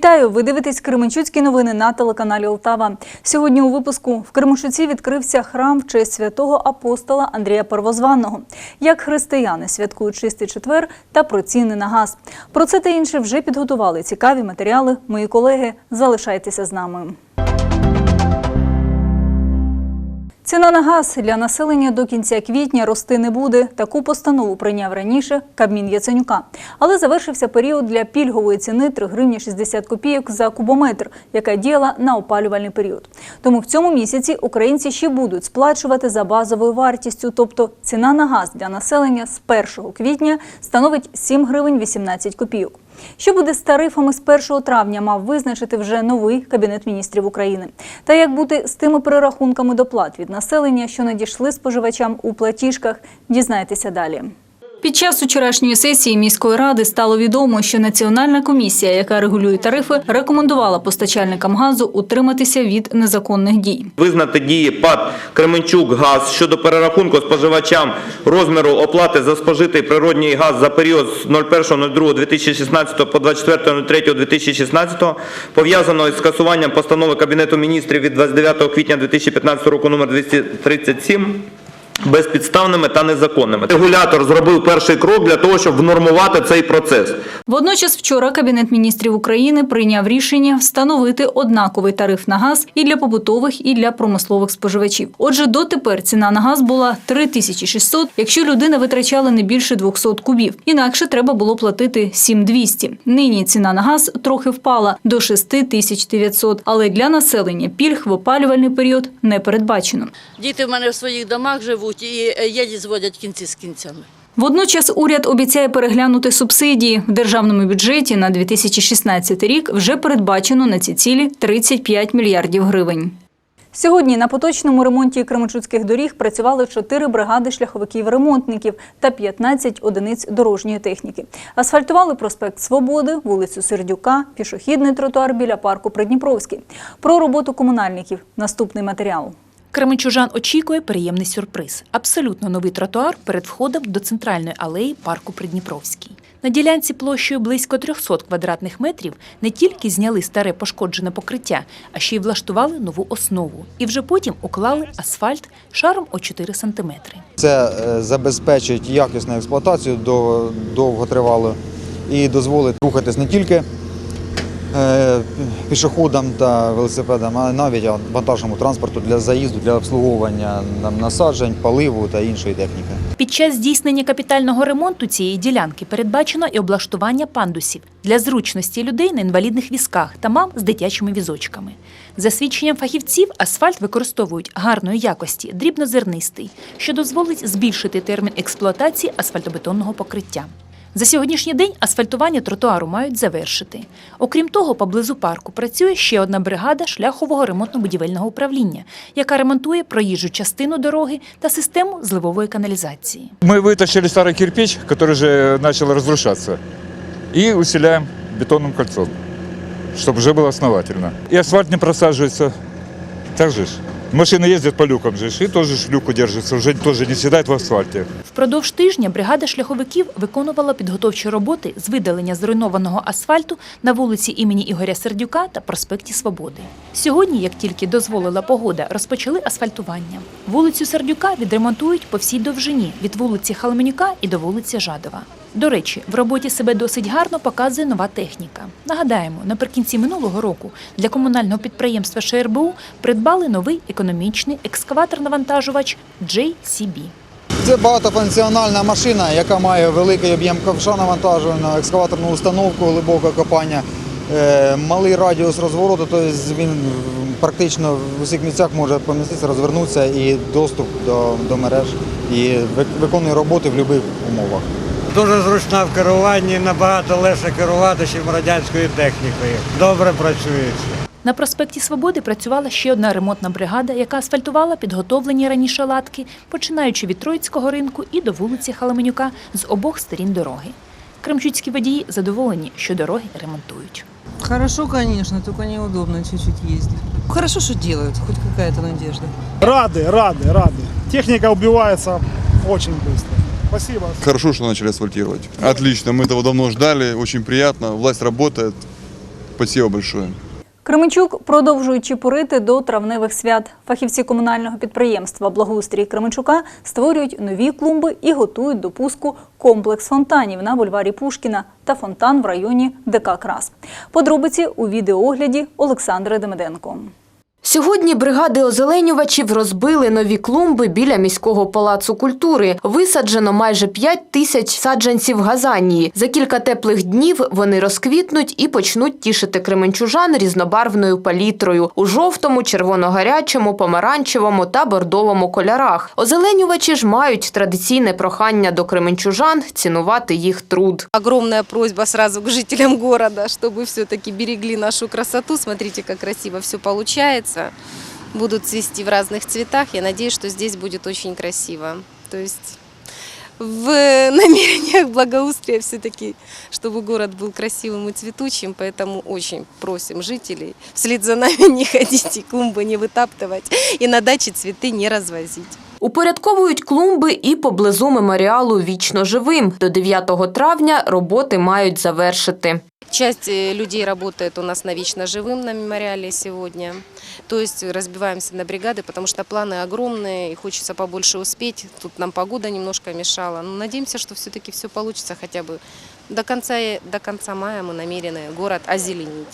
Вітаю! Ви дивитесь Кременчуцькі новини на телеканалі Олтава. Сьогодні у випуску в Кременчуці відкрився храм в честь святого апостола Андрія Первозванного. Як християни святкують чистий четвер та про ціни на газ. Про це та інше вже підготували цікаві матеріали. Мої колеги, залишайтеся з нами. Ціна на газ для населення до кінця квітня рости не буде. Таку постанову прийняв раніше Кабмін Яценюка. Але завершився період для пільгової ціни 3 гривні 60 копійок за кубометр, яка діяла на опалювальний період. Тому в цьому місяці українці ще будуть сплачувати за базовою вартістю, тобто ціна на газ для населення з 1 квітня становить 7 гривень 18 копійок. Що буде з тарифами з 1 травня, мав визначити вже новий кабінет міністрів України. Та як бути з тими перерахунками доплат від населення, що надійшли споживачам у платіжках, дізнайтеся далі. Під час вчорашньої сесії міської ради стало відомо, що національна комісія, яка регулює тарифи, рекомендувала постачальникам газу утриматися від незаконних дій. Визнати дії ПАД Кременчук ГАЗ щодо перерахунку споживачам розміру оплати за спожитий природній газ за період з 01.02.2016 по 24.03.2016, пов'язаного із скасуванням постанови Кабінету міністрів від 29 квітня 2015 року номер 237, безпідставними та незаконними. Регулятор зробив перший крок для того, щоб внормувати цей процес. Водночас вчора Кабінет міністрів України прийняв рішення встановити однаковий тариф на газ і для побутових, і для промислових споживачів. Отже, дотепер ціна на газ була 3600, якщо людина витрачала не більше 200 кубів. Інакше треба було платити 7200. Нині ціна на газ трохи впала до 6900, але для населення пільг в опалювальний період не передбачено. Діти в мене в своїх домах живуть і е, зводять кінці з кінцями. Водночас уряд обіцяє переглянути субсидії. В державному бюджеті на 2016 рік вже передбачено на ці цілі 35 мільярдів гривень. Сьогодні на поточному ремонті Кременчуцьких доріг працювали 4 бригади шляховиків-ремонтників та 15 одиниць дорожньої техніки. Асфальтували проспект Свободи, вулицю Сердюка, пішохідний тротуар біля парку Придніпровський. Про роботу комунальників наступний матеріал. Кременчужан очікує приємний сюрприз. Абсолютно новий тротуар перед входом до центральної алеї парку Придніпровський. На ділянці площею близько 300 квадратних метрів не тільки зняли старе пошкоджене покриття, а ще й влаштували нову основу. І вже потім уклали асфальт шаром о 4 сантиметри. Це е, забезпечить якісну експлуатацію до- довготривалу і дозволить рухатись не тільки пішоходам та велосипедам, а навіть вантажному транспорту для заїзду, для обслуговування насаджень, паливу та іншої техніки. Під час здійснення капітального ремонту цієї ділянки передбачено і облаштування пандусів для зручності людей на інвалідних візках та мам з дитячими візочками. За свідченням фахівців, асфальт використовують гарної якості, дрібнозернистий, що дозволить збільшити термін експлуатації асфальтобетонного покриття. За сьогоднішній день асфальтування тротуару мають завершити. Окрім того, поблизу парку працює ще одна бригада шляхового ремонтно-будівельного управління, яка ремонтує проїжджу частину дороги та систему зливової каналізації. Мы вытащили старый кирпич, который же начал разрушаться, и усиляем бетонным кольцом, чтобы уже было основательно. И асфальт не просаживается. Так же ж. Машины ездят по люкам же, ж, и тоже ж люк удерживается, уже не седает в асфальте. Впродовж тижня бригада шляховиків виконувала підготовчі роботи з видалення зруйнованого асфальту на вулиці імені Ігоря Сердюка та проспекті Свободи. Сьогодні, як тільки дозволила погода, розпочали асфальтування. Вулицю Сердюка відремонтують по всій довжині від вулиці Халменюка і до вулиці Жадова. До речі, в роботі себе досить гарно показує нова техніка. Нагадаємо, наприкінці минулого року для комунального підприємства ШРБУ придбали новий економічний екскаватор-навантажувач JCB. Це багатофункціональна машина, яка має великий об'єм ковша навантажуваного, екскаваторну установку глибокого копання, е, малий радіус розвороту, тобто він практично в усіх місцях може поміститися, розвернутися і доступ до, до мереж і виконує роботи в будь-яких умовах Дуже зручна в керуванні, набагато легше керувати, ніж радянською технікою. Добре працюється. На проспекті Свободи працювала ще одна ремонтна бригада, яка асфальтувала підготовлені раніше латки, починаючи від Троїцького ринку і до вулиці Халаменюка з обох сторін дороги. Кремчуцькі водії задоволені, що дороги ремонтують. Хорошо, конечно, только неудобно чуть-чуть ездить. Хорошо, что делают, хоть какая-то надежда. Рады, рады, рады. Техника убивается очень быстро. Спасибо. Хорошо, что начали асфальтировать. Отлично, мы этого давно ждали, очень приятно. Власть работает, Спасибо большое. Кременчук продовжують чепурити до травневих свят. Фахівці комунального підприємства Благоустрій Кременчука створюють нові клумби і готують до пуску комплекс фонтанів на бульварі Пушкіна та фонтан в районі ДК Крас. Подробиці у відеоогляді Олександри Демиденко. Сьогодні бригади озеленювачів розбили нові клумби біля міського палацу культури. Висаджено майже 5 тисяч саджанців газанії. За кілька теплих днів вони розквітнуть і почнуть тішити кременчужан різнобарвною палітрою у жовтому, червоно-гарячому, помаранчевому та бордовому кольорах. Озеленювачі ж мають традиційне прохання до кременчужан цінувати їх труд. Огромная просьба сразу к жителям города, чтобы все-таки берегли нашу красоту. Смотрите, как красиво все получается. Будут цвести в разных цветах. Я надеюсь, что здесь будет очень красиво. То есть в намерениях благоустрия все-таки, чтобы город был красивым и цветучим, поэтому очень просим жителей вслед за нами не ходить и клумбы не вытаптывать, и на даче цветы не развозить. Упорядковують клумби і поблизу меморіалу «Вічно живим». До 9 травня роботи мають завершити. Часть э, людей работает у нас на вечно живым на мемориале сегодня. То есть разбиваемся на бригады, потому что планы огромные и хочется побольше успеть. Тут нам погода немножко мешала. Но надеемся, что все-таки все получится хотя бы до конца, до конца мая мы намерены город озеленить.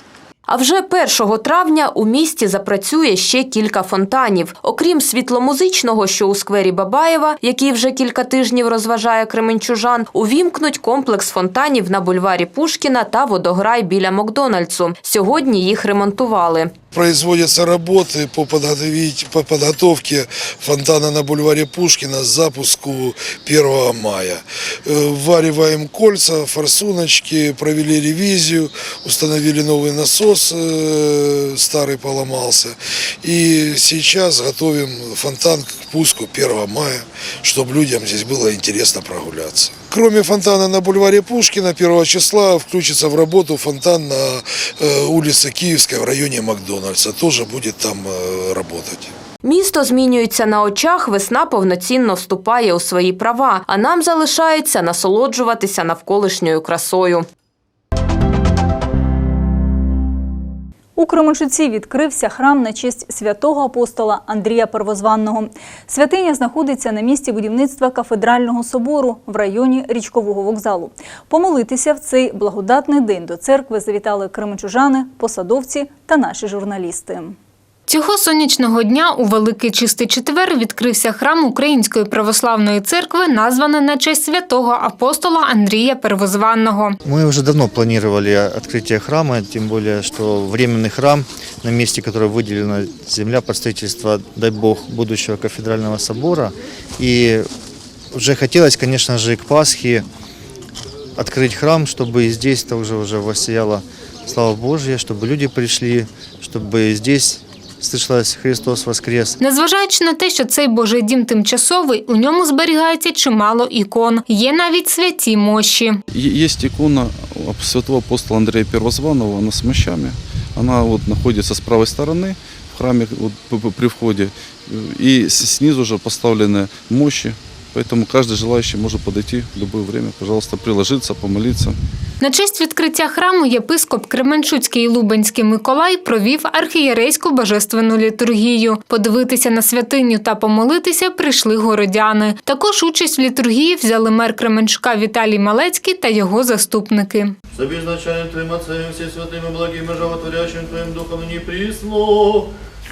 А вже 1 травня у місті запрацює ще кілька фонтанів. Окрім світломузичного, що у сквері Бабаєва, який вже кілька тижнів розважає кременчужан, увімкнуть комплекс фонтанів на бульварі Пушкіна та водограй біля Макдональдсу. Сьогодні їх ремонтували. Производятся работы по, подготовить, по подготовке фонтана на бульваре Пушкина с запуску 1 мая. Э, Ввариваем кольца, форсуночки, провели ревизию, установили новый насос, э, старый поломался. И сейчас готовим фонтан к пуску 1 мая, чтобы людям здесь было интересно прогуляться. Кроме фонтана на бульваре Пушкина, 1 числа включится в работу фонтан на э, улице Киевской в районе Макдональдса. Тоже будет там э, работать. Місто змінюється на очах, весна повноцінно вступає у свої права, а нам залишається насолоджуватися навколишньою красою. У Кременчуці відкрився храм на честь святого апостола Андрія Первозванного. Святиня знаходиться на місці будівництва кафедрального собору в районі річкового вокзалу. Помолитися в цей благодатний день до церкви завітали кременчужани, посадовці та наші журналісти. Цього сонячного дня у Великий Чистий Четвер відкрився храм Української православної церкви, названий на честь святого апостола Андрія Первозванного. Мы уже давно планировали открытие храма, тем более, что временный храм на месте, которое выделена земля под строительство, дай бог, будущего кафедрального собора. И уже хотелось, конечно же, к Пасхе открыть храм, чтобы и здесь также уже воссияла слава Божья, чтобы люди пришли, чтобы здесь слышалось «Христос воскрес». Незважаючи на те, що цей Божий дім тимчасовий, у ньому зберігається чимало ікон. Є навіть святі мощі. Есть икона святого апостола Андрея Первозванного, она с мощами. Она вот находится с правой стороны в храме вот, п- п- при входе. И с- снизу же поставлены мощи. Поэтому каждый желающий может подойти в любое время, пожалуйста, приложиться, помолиться. На честь відкриття храму єпископ Кременчуцький і Лубенський Миколай провів архієрейську божественну літургію. Подивитися на святиню та помолитися прийшли городяни. Також участь в літургії взяли мер Кременчука Віталій Малецький та його заступники. С обезначанием Твоим Отцем, все святым и благим животворящим Твоим Духом не присно,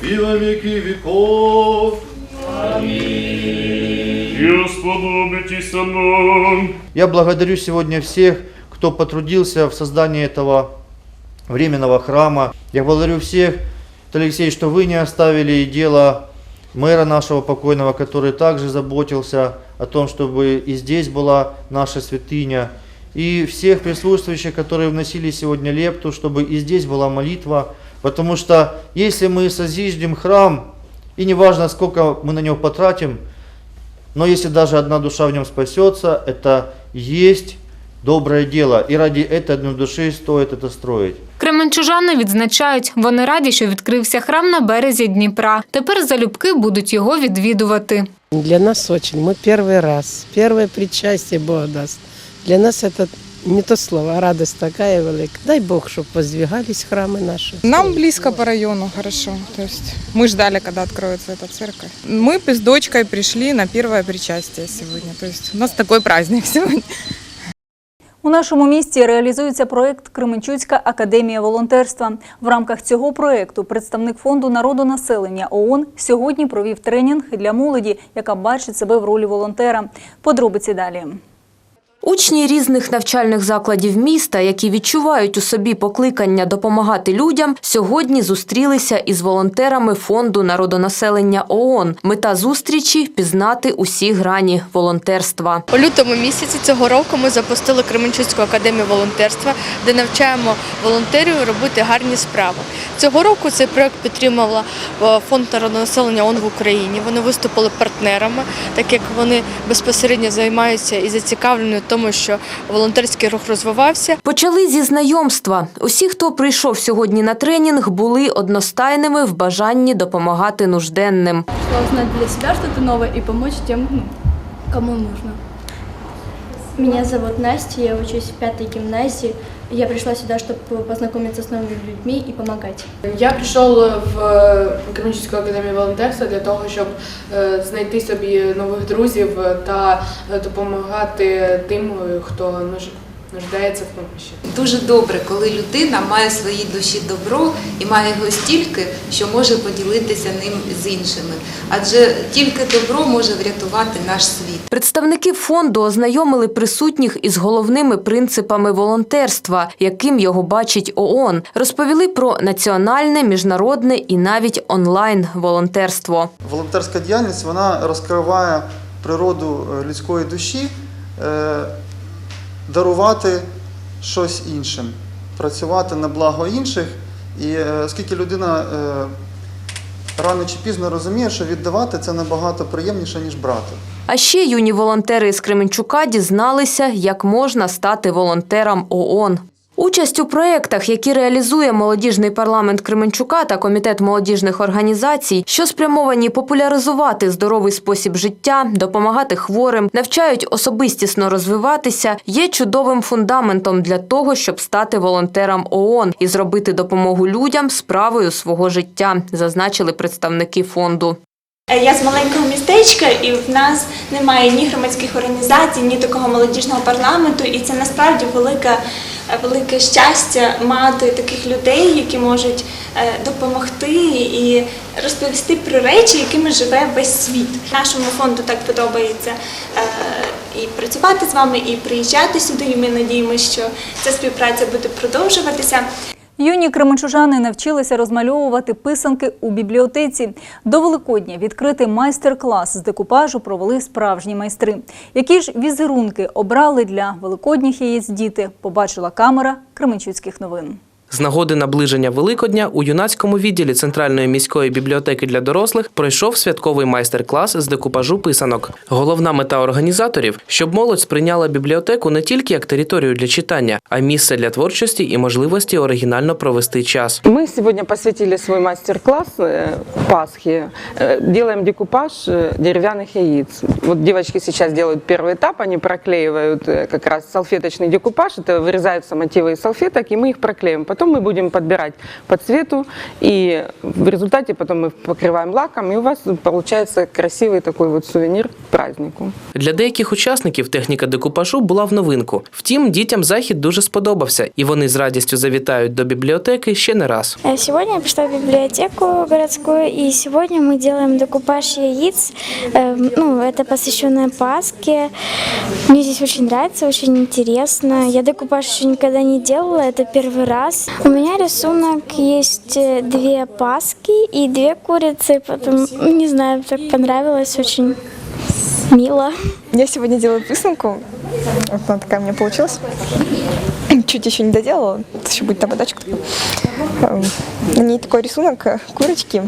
и во веки веков. Я благодарю сегодня всех, кто потрудился в создании этого временного храма. Я благодарю всех, Алексей, что вы не оставили дело мэра нашего покойного, который также заботился о том, чтобы и здесь была наша святыня. И всех присутствующих, которые вносили сегодня лепту, чтобы и здесь была молитва. Потому что если мы созиждем храм, и неважно, сколько мы на него потратим, но если даже одна душа в нем спасется, это есть доброе дело. И ради этой одной души стоит это строить. Кременчужани відзначають, вони раді, що відкрився храм на березі Дніпра. Тепер залюбки будуть його відвідувати. Для нас очень. Мы первый раз. Первое причастие Бог даст. Для нас это Не то слово, а радость такая велика. Дай Бог, щоб воздвигались храми наші. Нам близко по району, хорошо. То есть мы ждали, когда откроется эта церковь. Мы с дочкой пришли на первое причастие сегодня. То есть у нас такой праздник сегодня. У нашому місті реалізується проект Кременчуцька академія волонтерства. В рамках цього проекту представник фонду народонаселення ООН сьогодні провів тренінг для молоді, яка бачить себе в ролі волонтера. Подробиці далі. Учні різних навчальних закладів міста, які відчувають у собі покликання допомагати людям, сьогодні зустрілися із волонтерами фонду народонаселення ООН. Мета зустрічі пізнати усі грані волонтерства. У лютому місяці цього року ми запустили Кременчуцьку академію волонтерства, де навчаємо волонтерів робити гарні справи. Цього року цей проект підтримала е, фонд народонаселення ООН в Україні. Вони виступили партнерами, так як вони безпосередньо займаються і зацікавлені тому, що волонтерський рух розвивався. Почали зі знайомства. Усі, хто прийшов сьогодні на тренінг, були одностайними в бажанні допомагати нужденним. узнать для себе щось нове і допомогти тим, тем, ну, кому потрібно. Меня зовут Настя, я учусь в пятой гимназии. Я пришла сюда, чтобы познакомиться с новыми людьми и помогать. Я прийшов в Кременчуцьку академію волонтерства для того, щоб е, знайти собі нових друзів та е, допомагати тим, е, хто нуж- нуждається в допомогі. Дуже добре, коли людина має в своїй душі добро і має його стільки, що може поділитися ним з іншими. Адже тільки добро може врятувати наш світ. Представники фонду ознайомили присутніх із головними принципами волонтерства, яким його бачить ООН. Розповіли про національне, міжнародне і навіть онлайн волонтерство. Волонтерська діяльність вона розкриває природу е, людської душі, е, дарувати щось іншим, працювати на благо інших. І е, оскільки людина рано чи пізно розуміє, що віддавати це набагато приємніше, ніж брати. А ще юні волонтери із Кременчука дізналися, як можна стати волонтером ООН. Участь у проєктах, які реалізує молодіжний парламент Кременчука та комітет молодіжних організацій, що спрямовані популяризувати здоровий спосіб життя, допомагати хворим, навчають особистісно розвиватися, є чудовим фундаментом для того, щоб стати волонтером ООН і зробити допомогу людям справою свого життя, зазначили представники фонду. Я з маленького містечка, і в нас немає ні громадських організацій, ні такого молодіжного парламенту. І це насправді велике, велике щастя мати таких людей, які можуть е, допомогти і розповісти про речі, якими живе весь світ. Нашому фонду так подобається е, і працювати з вами, і приїжджати сюди. І ми надіємося, що ця співпраця буде продовжуватися. Юні кременчужани навчилися розмальовувати писанки у бібліотеці. До Великодня відкритий майстер-клас з декупажу провели справжні майстри. Які ж візерунки обрали для великодніх яєць діти, побачила камера Кременчуцьких новин. З нагоди наближення Великодня у юнацькому відділі Центральної міської бібліотеки для дорослих пройшов святковий майстер-клас з декупажу писанок. Головна мета організаторів, щоб молодь сприйняла бібліотеку не тільки як територію для читання, а й місце для творчості і можливості оригінально провести час. Мы сегодня посвятили свой мастер-класс э, Пасхе. Э, Делаем декупаж э, деревянных яиц. Вот девочки сейчас делают первый этап, они проклеивают э, как раз салфеточный декупаж. Это вырезаются мотивы из салфеток, и мы их проклеим. Потом мы будем подбирать по цвету, и в результате потом мы покрываем лаком, и у вас получается красивый такой вот сувенир к празднику. Для деяких учасників техніка декупажу була в новинку. Втім, дітям захід дуже сподобався, і вони з радістю завітають до бібліотеки ще не раз. Э, Сегодня я пришла в библиотеку городскую, и сегодня мы делаем декупаж яиц. Э, Ну, это посвященное Пасхе. Мне здесь очень нравится, очень интересно. Я декупаж еще никогда не делала, это первый раз. У меня рисунок есть э, две Пасхи и две курицы, потом, не знаю, так понравилось очень мило. Я сегодня делаю писанку. Вот она такая у меня получилась. чуть-чуть еще не доделала, вот еще будет ободочка. Эм, На ней такой рисунок э, курочки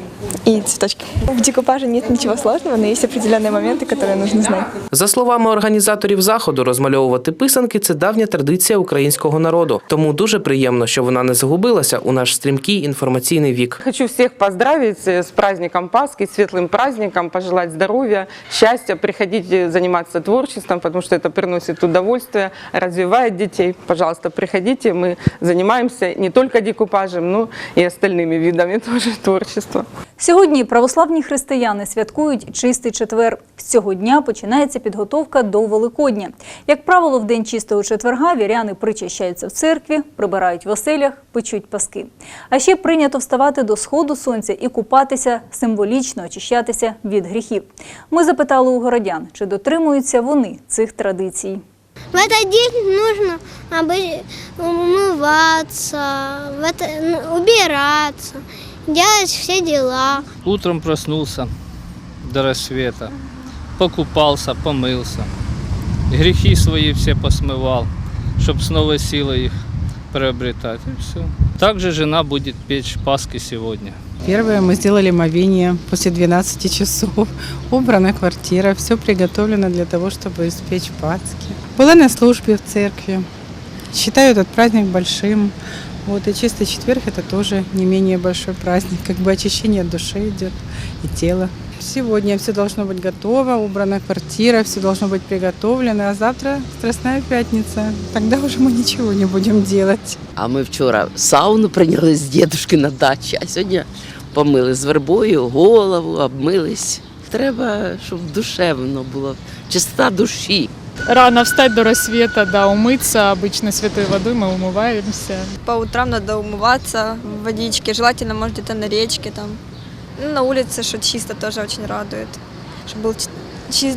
и цветочки. В декупаже нет ничего сложного, но есть определенные моменты, которые нужно знать. За словами організаторів заходу, розмальовувати писанки це давня традиція українського народу. Тому дуже приємно, що вона не загубилася у наш стрімкий інформаційний вік. Хочу всех поздравить э, с праздником Пасхи, светлым праздником, пожелать здоровья, счастья, приходите заниматься творчеством, потому что это приносит удовольствие, развивает детей. Пожалуйста, приходите, мы занимаемся не только декупажем, но и остальными видами тоже творчества. Сьогодні православні християни святкують чистий четвер. З цього дня починається підготовка до Великодня. Як правило, в день чистого четверга віряни причащаються в церкві, прибирають в оселях, печуть паски. А ще прийнято вставати до сходу сонця і купатися, символічно очищатися від гріхів. Ми запитали у городян, чи дотримуються вони цих традицій. В этот день нужно умываться, в это- убираться, делать все дела. Утром проснулся до рассвета, покупался, помылся, грехи свои все посмывал, чтобы с новой силой их приобретать. И все. Также жена будет печь Пасхи сегодня. Первое мы сделали мовение после 12 часов. Убрана квартира, все приготовлено для того, чтобы испечь Пасхи. Была на службе в церкви. Считаю этот праздник большим. Вот, и чистый четверг это тоже не менее большой праздник, как бы очищение души идет и тела. Сегодня все должно быть готово, убрана квартира, все должно быть приготовлено, а завтра Страстная Пятница. Тогда уже мы ничего не будем делать. А ми вчора сауну прийняли з дідушки на дачі, а сьогодні помили з вербою голову, обмились. Треба, щоб душевно було, чистота душі. Рано встать до рассвета, да, умыться. Обычно святой водой мы умываемся. По утрам надо умываться в водичке, желательно, может, где-то на речке там. Ну, на улице, что чисто, тоже очень радует. Чтобы был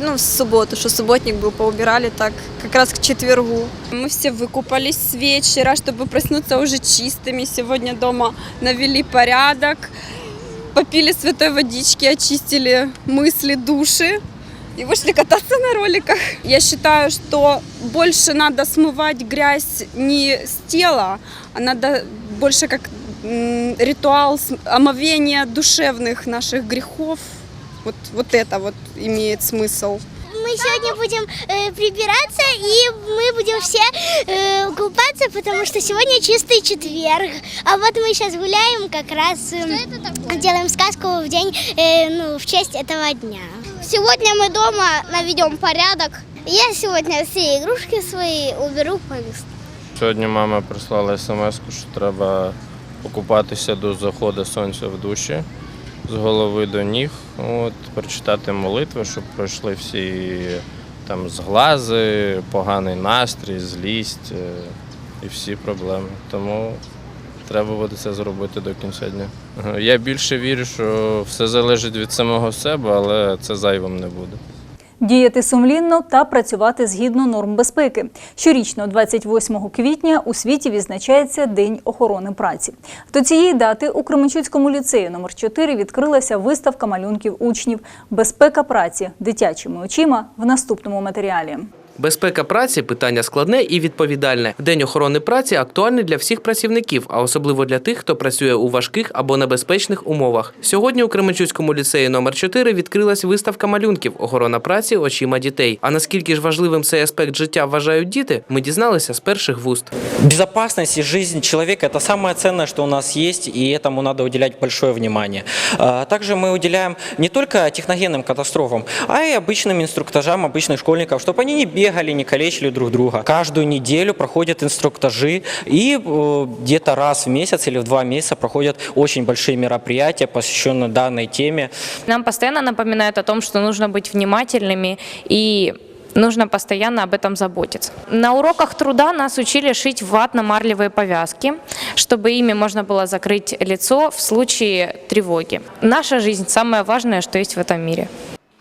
ну, в субботу, что субботник был, поубирали так, как раз к четвергу. Мы все выкупались с вечера, чтобы проснуться уже чистыми. Сегодня дома навели порядок, попили святой водички, очистили мысли, души и вышли кататься на роликах. Я считаю, что больше надо смывать грязь не с тела, а надо больше как ритуал омовения душевных наших грехов. Вот, вот это вот имеет смысл. Мы сегодня будем э, прибираться и мы будем все э, купаться, потому что сегодня чистый четверг. А вот мы сейчас гуляем, как раз э, делаем сказку в день, э, ну, в честь этого дня. Сегодня мы дома наведем порядок. Я сегодня все игрушки свои уберу по месту. Сьогодні мама прислала смс, що треба покупатися до заходу сонця в душі з голови до ніг. От, прочитати молитви, щоб пройшли всі там зглази, поганий настрій, злість е, і всі проблеми. Тому треба буде це зробити до кінця дня. Я більше вірю, що все залежить від самого себе, але це зайвим не буде. Діяти сумлінно та працювати згідно норм безпеки. Щорічно, 28 квітня, у світі відзначається День охорони праці. До цієї дати у Кременчуцькому ліцеї номер 4 відкрилася виставка малюнків учнів Безпека праці дитячими очима в наступному матеріалі. Безпека праці питання складне і відповідальне. День охорони праці актуальний для всіх працівників, а особливо для тих, хто працює у важких або небезпечних умовах. Сьогодні у Кременчуцькому ліцеї номер 4 відкрилась виставка малюнків Охорона праці очима дітей. А наскільки ж важливим цей аспект життя вважають діти, ми дізналися з перших вуст. Безопасность и жизнь человека – это самое ценное, что у нас есть, и этому надо уделять большое внимание. А Также мы уделяем не только техногенным катастрофам, а и обычным инструктажам обычных школьников, чтобы они не бегали, не калечили друг друга. Каждую неделю проходят инструктажи, и э, где-то раз в месяц или в два месяца проходят очень большие мероприятия, посвященные данной теме. Нам постоянно напоминают о том, что нужно быть внимательными и нужно постоянно об этом заботиться. На уроках труда нас учили шить ватно-марлевые повязки, чтобы ими можно было закрыть лицо в случае тревоги. Наша жизнь самое важное, что есть в этом мире.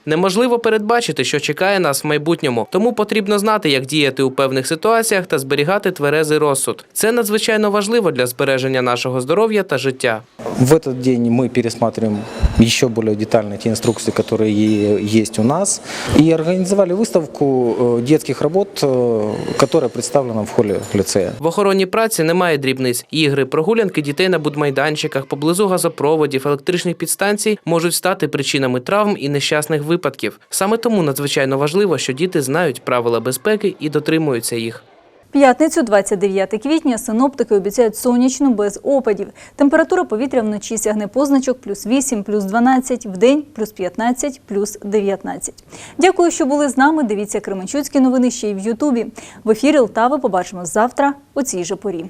Неможливо передбачити, що чекає нас в майбутньому, тому потрібно знати, як діяти у певних ситуаціях та зберігати тверезий розсуд. Це надзвичайно важливо для збереження нашого здоров'я та життя. В этот день мы пересматриваем еще более детально те инструкции, которые е- есть у нас, и организовали выставку э, детских работ, э, которая представлена в холле лицея. В охоронній праці немає дрібниць. Ігри, прогулянки дітей на будмайданчиках, поблизу газопроводів, електричних підстанцій можуть стати причинами травм і нещасних випадків. Саме тому надзвичайно важливо, що діти знають правила безпеки і дотримуються їх. П'ятницю, 29 квітня, синоптики обіцяють сонячну без опадів. Температура повітря вночі сягне позначок плюс 8, плюс 12, вдень плюс 15, плюс 19. Дякую, що були з нами. Дивіться Кременчуцькі новини ще й в Ютубі. В ефірі Лтави побачимо завтра у цій же порі.